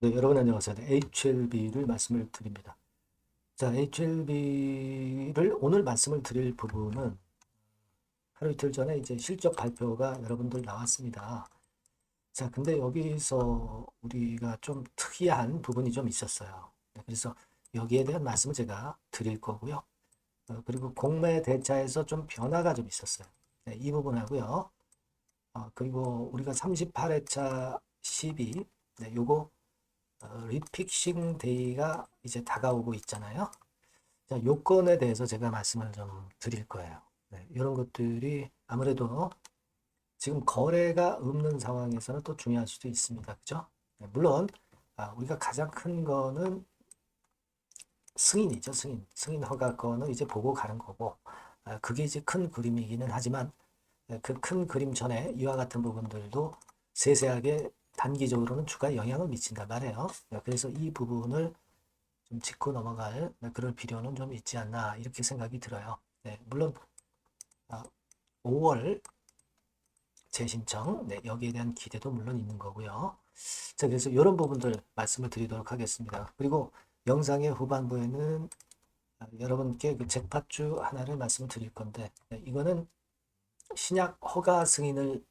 네, 여러분 안녕하세요. HLB를 말씀을 드립니다. 자, HLB를 오늘 말씀을 드릴 부분은 하루 이틀 전에 이제 실적 발표가 여러분들 나왔습니다. 자, 근데 여기서 우리가 좀 특이한 부분이 좀 있었어요. 네, 그래서 여기에 대한 말씀을 제가 드릴 거고요. 어, 그리고 공매 대차에서 좀 변화가 좀 있었어요. 네, 이 부분하고요. 어, 그리고 우리가 38회차 12, 네, 요거 어, 리픽싱 데이가 이제 다가오고 있잖아요. 자, 요건에 대해서 제가 말씀을 좀 드릴 거예요. 네, 이런 것들이 아무래도 지금 거래가 없는 상황에서는 또 중요할 수도 있습니다. 그죠? 네, 물론 아, 우리가 가장 큰 거는 승인이죠. 승인. 승인 허가권을 이제 보고 가는 거고 아, 그게 이제 큰 그림이기는 하지만 그 큰 그림 전에 이와 같은 부분들도 세세하게 단기적으로는 주가에 영향을 미친단 말이에요. 네, 그래서 이 부분을 좀 짚고 넘어갈 네, 그럴 필요는 좀 있지 않나 이렇게 생각이 들어요. 네, 물론 5월 재신청 네, 여기에 대한 기대도 물론 있는 거고요. 자, 그래서 이런 부분들 말씀을 드리도록 하겠습니다. 그리고 영상의 후반부에는 아, 여러분께 그 잭팟주 하나를 말씀을 드릴 건데 네, 이거는 신약 허가 승인을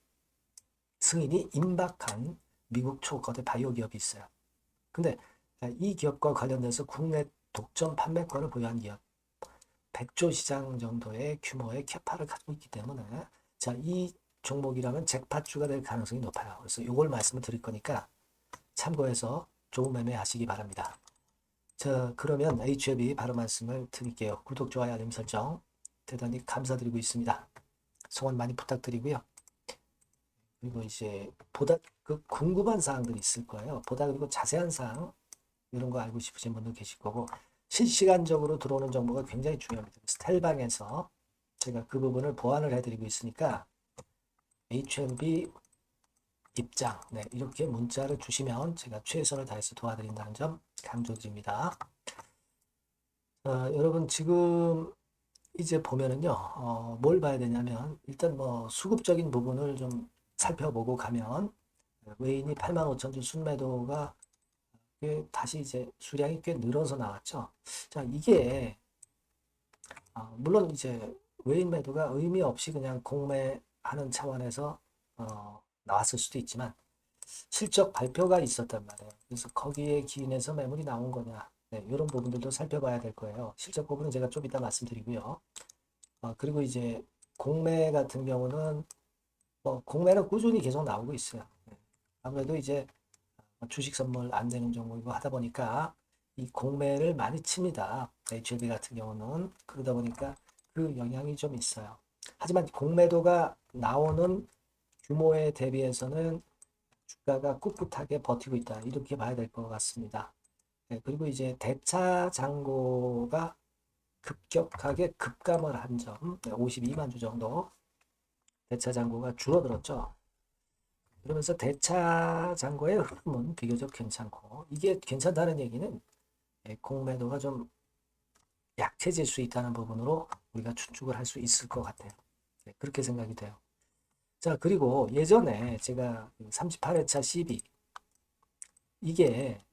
승인이 임박한 미국 초거대 바이오 기업이 있어요. 근데 이 기업과 관련돼서 국내 독점 판매권을 보유한 기업 100조 시장 정도의 규모의 캐파를 가지고 있기 때문에 자, 이 종목이라면 잭팟주가 될 가능성이 높아요. 그래서 이걸 말씀을 드릴 거니까 참고해서 좋은 매매 하시기 바랍니다. 자, 그러면 HF이 바로 말씀을 드릴게요. 구독, 좋아요, 알림 설정 대단히 감사드리고 있습니다. 성원 많이 부탁드리고요. 그리고 이제 보다 그 궁금한 사항들이 있을 거예요. 보다 그리고 자세한 사항 이런 거 알고 싶으신 분도 계실 거고 실시간적으로 들어오는 정보가 굉장히 중요합니다. 스텔방에서 제가 그 부분을 보완을 해드리고 있으니까 HMB 입장 네, 이렇게 문자를 주시면 제가 최선을 다해서 도와드린다는 점 강조드립니다. 어, 여러분 지금 이제 보면은요 어, 뭘 봐야 되냐면 일단 뭐 수급적인 부분을 좀 살펴보고 가면 외인이 8만 5천 주 순매도가 다시 이제 수량이 꽤 늘어서 나왔죠. 자, 이게 어, 물론 이제 외인 매도가 의미 없이 그냥 공매하는 차원에서 어, 나왔을 수도 있지만 실적 발표가 있었단 말이에요. 그래서 거기에 기인해서 매물이 나온 거냐 네, 이런 부분들도 살펴봐야 될 거예요. 실적 부분은 제가 좀 이따 말씀드리고요. 어, 그리고 이제 공매 같은 경우는 뭐 공매는 꾸준히 계속 나오고 있어요. 네. 아무래도 이제 주식 선물 안 되는 종목이고 하다 보니까 이 공매를 많이 칩니다. HLB 같은 경우는 그러다 보니까 그 영향이 좀 있어요. 하지만 공매도가 나오는 규모에 대비해서는 주가가 꿋꿋하게 버티고 있다. 이렇게 봐야 될 것 같습니다. 네, 그리고 이제 대차 잔고가 급격하게 급감을 한 점, 52만 주 정도 대차 잔고가 줄어들었죠. 그러면서 대차 잔고의 흐름은 비교적 괜찮고 이게 괜찮다는 얘기는 예, 공매도가 좀 약해질 수 있다는 부분으로 우리가 추측을 할 수 있을 것 같아요. 네, 그렇게 생각이 돼요. 자 그리고 예전에 제가 38회차 12 이게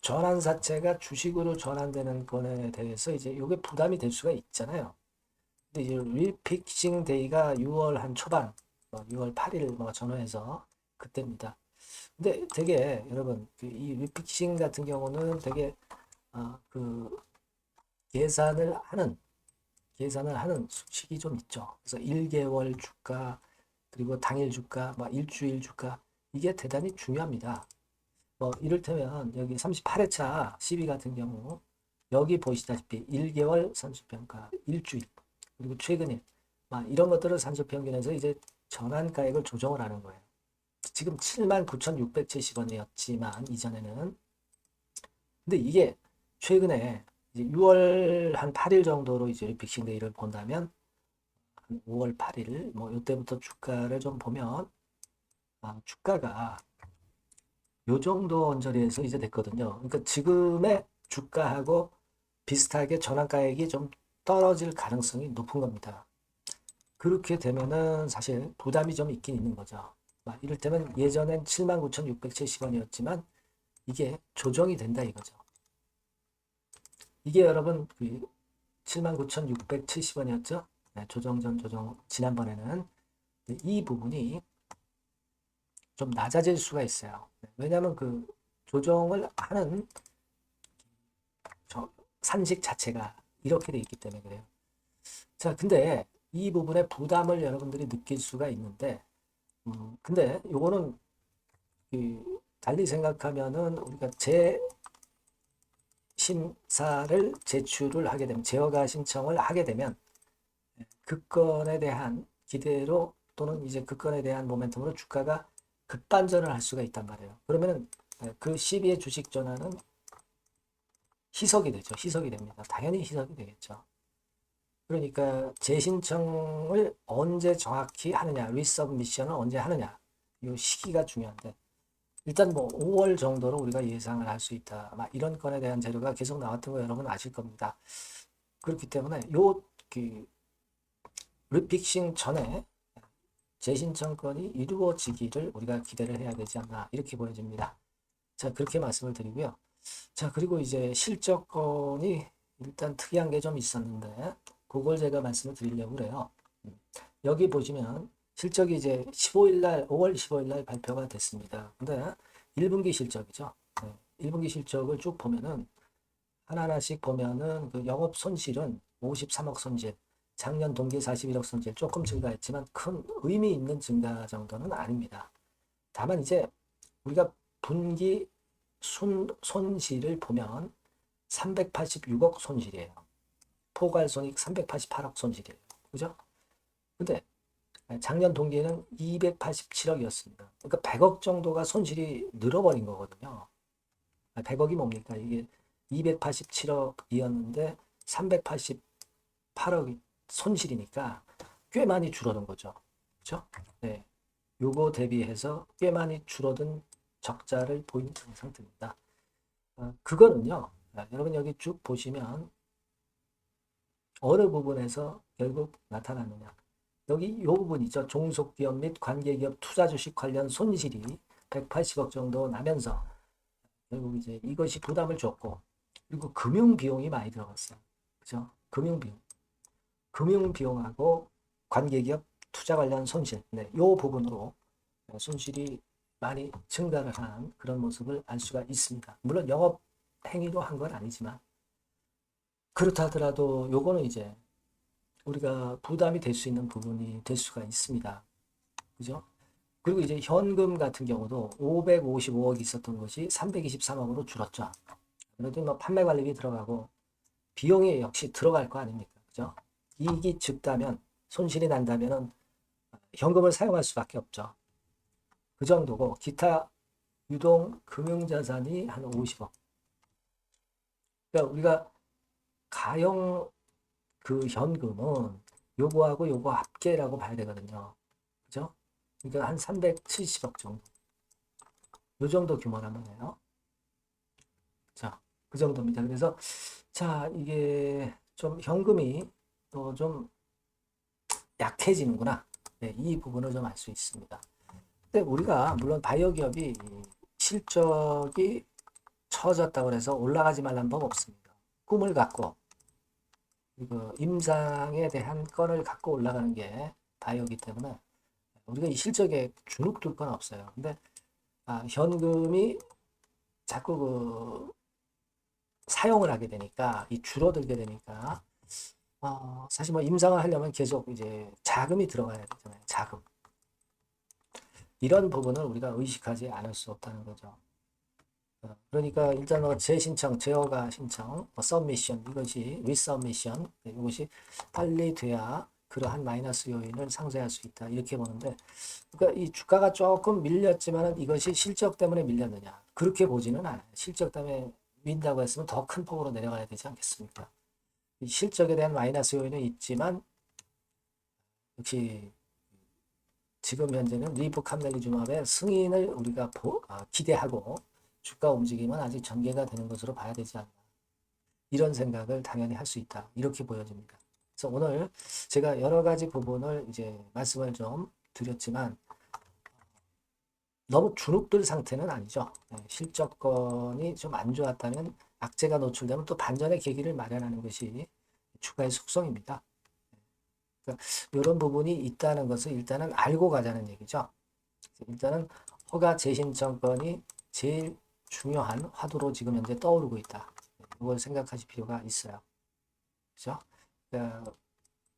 전환사채가 주식으로 전환되는 건에 대해서 이제 이게 부담이 될 수가 있잖아요. 이제 리픽싱 데이가 6월 한 초반, 6월 뭐 8일 뭐 전후해서 그때입니다. 근데 되게 여러분 그이 리픽싱 같은 경우는 되게 어, 그 계산을 하는 계산을 하는 수식이 좀 있죠. 그래서 1개월 주가 그리고 당일 주가, 뭐 일주일 주가 이게 대단히 중요합니다. 뭐 이를테면 여기 38회차 12 같은 경우 여기 보시다시피 1개월 산수평가 일주일 그리고 최근에 막 이런 것들을 산수평균에서 이제 전환가액을 조정을 하는 거예요. 지금 79,670원이었지만 이전에는 근데 이게 최근에 이제 6월 한 8일 정도로 이제 빅싱 데이를 본다면 5월 8일 뭐 이때부터 주가를 좀 보면 아, 주가가 요 정도 언저리에서 이제 됐거든요. 그러니까 지금의 주가하고 비슷하게 전환가액이 좀 떨어질 가능성이 높은 겁니다. 그렇게 되면은 사실 부담이 좀 있긴 있는 거죠. 막 이를테면 예전엔 79,670원이었지만 이게 조정이 된다 이거죠. 이게 여러분 그 79,670원이었죠. 네, 조정 전 조정 지난번에는 네, 이 부분이 좀 낮아질 수가 있어요. 네, 왜냐하면 그 조정을 하는 저 산식 자체가 이렇게 돼 있기 때문에 그래요. 자, 근데 이 부분에 부담을 여러분들이 느낄 수가 있는데, 음, 근데 요거는 그 달리 생각하면은 우리가 재 심사를 제출을 하게 되면 제어가 신청을 하게 되면 그 건에 대한 기대로 또는 이제 그 건에 대한 모멘텀으로 주가가 급반전을 할 수가 있단 말이에요. 그러면은 그 시비의 주식 전환은 희석이 되죠. 희석이 됩니다. 당연히 희석이 되겠죠. 그러니까 재신청을 언제 정확히 하느냐, 리서브미션을 언제 하느냐, 이 시기가 중요한데 일단 뭐 5월 정도로 우리가 예상을 할 수 있다. 막 이런 건에 대한 자료가 계속 나왔던 거 여러분 아실 겁니다. 그렇기 때문에 요 그 리픽싱 전에 재신청 건이 이루어지기를 우리가 기대를 해야 되지 않나 이렇게 보여집니다. 자 그렇게 말씀을 드리고요. 자 그리고 이제 실적 건이 일단 특이한 게 좀 있었는데 그걸 제가 말씀을 드리려고 그래요. 음, 여기 보시면 실적이 이제 15일 날 5월 15일 날 발표가 됐습니다. 근데 1분기 실적이죠. 네, 1분기 실적을 쭉 보면은 하나하나씩 보면은 그 영업 손실은 53억 손실, 작년 동기 41억 손실 조금 증가했지만 큰 의미 있는 증가 정도는 아닙니다. 다만 이제 우리가 분기 손, 손실을 보면 386억 손실이에요. 포괄손익 388억 손실이에요. 그죠? 근데 작년 동기에는 287억이었습니다. 그러니까 100억 정도가 손실이 늘어버린 거거든요. 100억이 뭡니까? 이게 287억이었는데 388억이 손실이니까 꽤 많이 줄어든 거죠. 그렇죠? 네. 요거 대비해서 꽤 많이 줄어든 적자를 보이는 상태입니다. 어, 그거는요. 여러분 여기 쭉 보시면 어느 부분에서 결국 나타나느냐. 여기 이 부분 있죠. 종속기업 및 관계기업 투자 주식 관련 손실이 180억 정도 나면서 결국 이제 이것이 부담을 줬고 그리고 금융 비용이 많이 들어갔어요. 그죠? 금융 비용. 금융 비용하고 관계기업 투자 관련 손실. 네, 이 부분으로 손실이 많이 증가를 한 그런 모습을 알 수가 있습니다. 물론 영업 행위로 한 건 아니지만 그렇다 하더라도 요거는 이제 우리가 부담이 될 수 있는 부분이 될 수가 있습니다. 그죠? 그리고 이제 현금 같은 경우도 555억 있었던 것이 323억으로 줄었죠. 그래도 뭐 판매 관리비 들어가고 비용이 역시 들어갈 거 아닙니까? 그죠? 이익이 적다면 손실이 난다면은 현금을 사용할 수밖에 없죠. 그 정도고 기타 유동 금융자산이 한 50억. 그러니까 우리가 가용 그 현금은 요거하고 요거 합계라고 봐야 되거든요. 그죠? 그러니까 한 370억 정도. 요 정도 규모란 말이에요. 자, 그 정도입니다. 그래서 자, 이게 좀 현금이 또 좀 약해지는구나. 네, 이 부분을 좀 알 수 있습니다. 근데 우리가 물론 바이오 기업이 실적이 처졌다고 해서 올라가지 말란 법 없습니다. 꿈을 갖고 그 임상에 대한 건을 갖고 올라가는 게 바이오기 때문에 우리가 이 실적에 주눅 둘건 없어요. 근데 아, 현금이 자꾸 그 사용을 하게 되니까 이 줄어들게 되니까 어, 사실 뭐 임상을 하려면 계속 이제 자금이 들어가야 되잖아요. 자금. 이런 부분을 우리가 의식하지 않을 수 없다는 거죠. 어, 그러니까 일단 뭐 재신청, 제어가 신청, 뭐 서미션 이것이 리서미션 네, 이것이 빨리 돼야 그러한 마이너스 요인을 상쇄할 수 있다 이렇게 보는데 그러니까 이 주가가 조금 밀렸지만 이것이 실적 때문에 밀렸느냐 그렇게 보지는 않아요. 실적 때문에 민다고 했으면 더 큰 폭으로 내려가야 되지 않겠습니까? 실적에 대한 마이너스 요인은 있지만 역시 지금 현재는 리브 캄넬리주맙의 승인을 우리가 보, 아, 기대하고 주가 움직임은 아직 전개가 되는 것으로 봐야 되지 않나. 이런 생각을 당연히 할 수 있다. 이렇게 보여집니다. 그래서 오늘 제가 여러 가지 부분을 이제 말씀을 좀 드렸지만 너무 주눅들 상태는 아니죠. 네, 실적건이 좀 안 좋았다면 악재가 노출되면 또 반전의 계기를 마련하는 것이 주가의 속성입니다. 이런 부분이 있다는 것을 일단은 알고 가자는 얘기죠. 일단은 허가 재신청건이 제일 중요한 화두로 지금 현재 떠오르고 있다. 이걸 생각하실 필요가 있어요. 그죠? 그러니까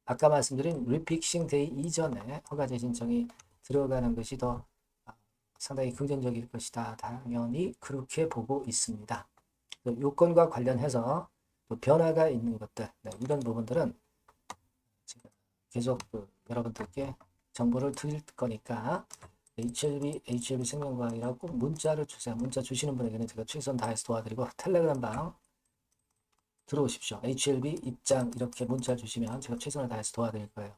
아까 말씀드린 리픽싱 데이 이전에 허가제 신청이 들어가는 것이 더 아, 상당히 긍정적일 것이다. 당연히 그렇게 보고 있습니다. 요건과 관련해서 변화가 있는 것들 네, 이런 부분들은 계속 그 여러분들께 정보를 드릴 거니까 HLB, HLB 생명과학이라고 꼭 문자를 주세요. 문자 주시는 분에게는 제가 최선 다해서 도와드리고 텔레그램 방 들어오십시오. HLB 입장 이렇게 문자 주시면 제가 최선을 다해서 도와드릴 거예요.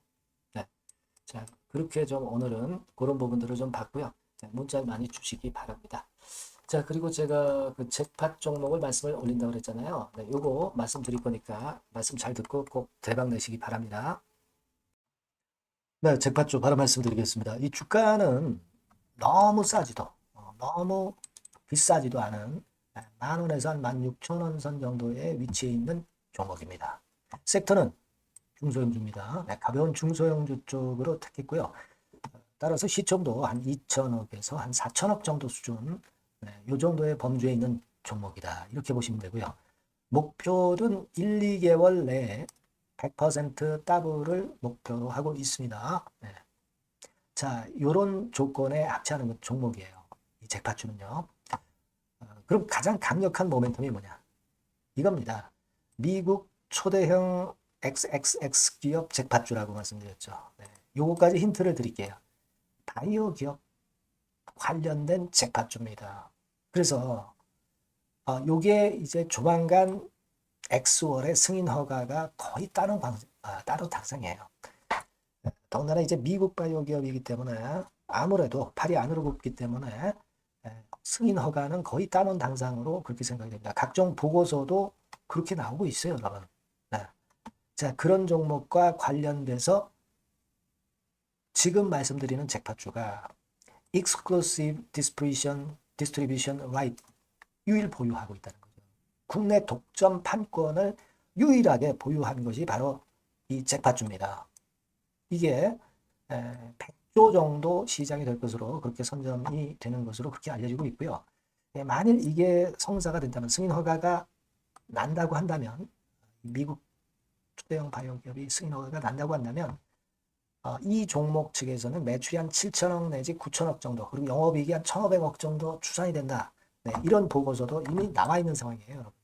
네. 자, 그렇게 좀 오늘은 그런 부분들을 좀 봤고요. 네, 문자 많이 주시기 바랍니다. 자, 그리고 제가 그 잭팟 종목을 말씀을 올린다고 그랬잖아요. 네, 요거 말씀 드릴 거니까 말씀 잘 듣고 꼭 대박 내시기 바랍니다. 네, 잭팟 쪽 바로 말씀드리겠습니다. 이 주가는 너무 싸지도, 어, 너무 비싸지도 않은 네, 만 원에서 한만 육천 원 선 정도의 위치에 있는 종목입니다. 섹터는 중소형주입니다. 네, 가벼운 중소형주 쪽으로 택했고요. 따라서 시총도 한 2천억에서 한 4천억 정도 수준, 네, 이 정도의 범주에 있는 종목이다. 이렇게 보시면 되고요. 목표는 1, 2개월 내에 100% 더블을 목표로 하고 있습니다. 네. 자, 이런 조건에 합치하는 종목이에요. 이 잭파추는요. 그럼 가장 강력한 모멘텀이 뭐냐? 이겁니다. 미국 초대형 XXX 기업 잭팟주라고 말씀드렸죠. 네. 요거까지 힌트를 드릴게요. 바이오 기업 관련된 잭팟주입니다. 그래서 어, 요게 이제 조만간 엑스월의 승인 허가가 거의 따로 방, 아, 따로 당상이에요. 더군다나 이제 미국 바이오 기업이기 때문에 아무래도 팔이 안으로 굽기 때문에 승인 허가는 거의 따놓은 당상으로 그렇게 생각이 됩니다. 각종 보고서도 그렇게 나오고 있어요, 여러분. 네. 자, 그런 종목과 관련돼서 지금 말씀드리는 잭팟주가 Exclusive Distribution, Distribution Right 유일 보유하고 있다는. 국내 독점 판권을 유일하게 보유한 것이 바로 이 잭팟주입니다. 이게 100조 정도 시장이 될 것으로 그렇게 선점이 되는 것으로 그렇게 알려지고 있고요. 예, 만일 이게 성사가 된다면 승인 허가가 난다고 한다면 미국 초대형 바이오 기업이 승인 허가가 난다고 한다면 어, 이 종목 측에서는 매출이 한 7천억 내지 9천억 정도 그리고 영업이익이 한 1,500억 정도 추산이 된다. 네, 이런 보고서도 이미 나와 있는 상황이에요, 여러분.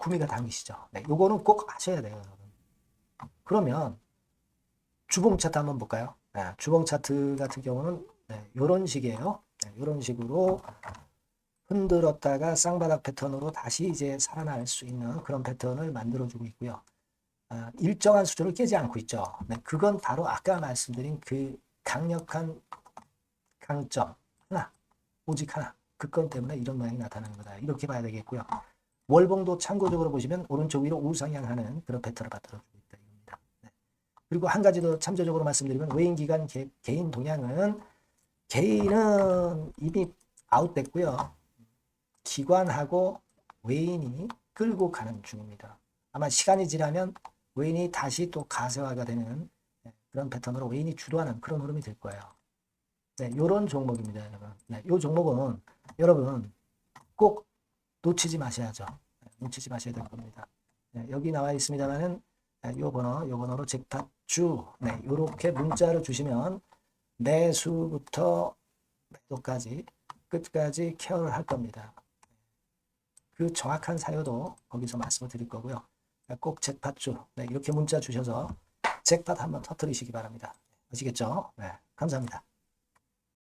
구미가 당기시죠. 네, 요거는 꼭 아셔야 돼요. 그러면 주봉 차트 한번 볼까요? 네, 주봉 차트 같은 경우는 네, 이런 식이에요. 네, 이런 식으로 흔들었다가 쌍바닥 패턴으로 다시 이제 살아날 수 있는 그런 패턴을 만들어주고 있고요. 아, 일정한 수준을 깨지 않고 있죠. 네, 그건 바로 아까 말씀드린 그 강력한 강점 하나, 오직 하나. 그건 때문에 이런 모양이 나타나는 거다. 이렇게 봐야 되겠고요. 월봉도 참고적으로 보시면 오른쪽 위로 우상향하는 그런 패턴을 만들어주고 있다. 이겁니다. 네. 그리고 한 가지 더 참조적으로 말씀드리면 외인 기간 개, 개인 동향은 개인은 이미 아웃됐고요. 기관하고 외인이 끌고 가는 중입니다. 아마 시간이 지나면 외인이 다시 또 가세화가 되는 네, 그런 패턴으로 외인이 주도하는 그런 흐름이 될 거예요. 네, 요런 종목입니다, 여러분. 네, 요 종목은 여러분 꼭 놓치지 마셔야죠. 네, 놓치지 마셔야 될 겁니다. 네, 여기 나와 있습니다만은 네, 요 번호, 요 번호로 잭팟주 네, 요렇게 문자를 주시면 매수부터 매도까지 끝까지 케어를 할 겁니다. 그 정확한 사유도 거기서 말씀을 드릴 거고요. 꼭 잭팟주 네, 이렇게 문자 주셔서 잭팟 한번 터트리시기 바랍니다. 아시겠죠? 네, 감사합니다.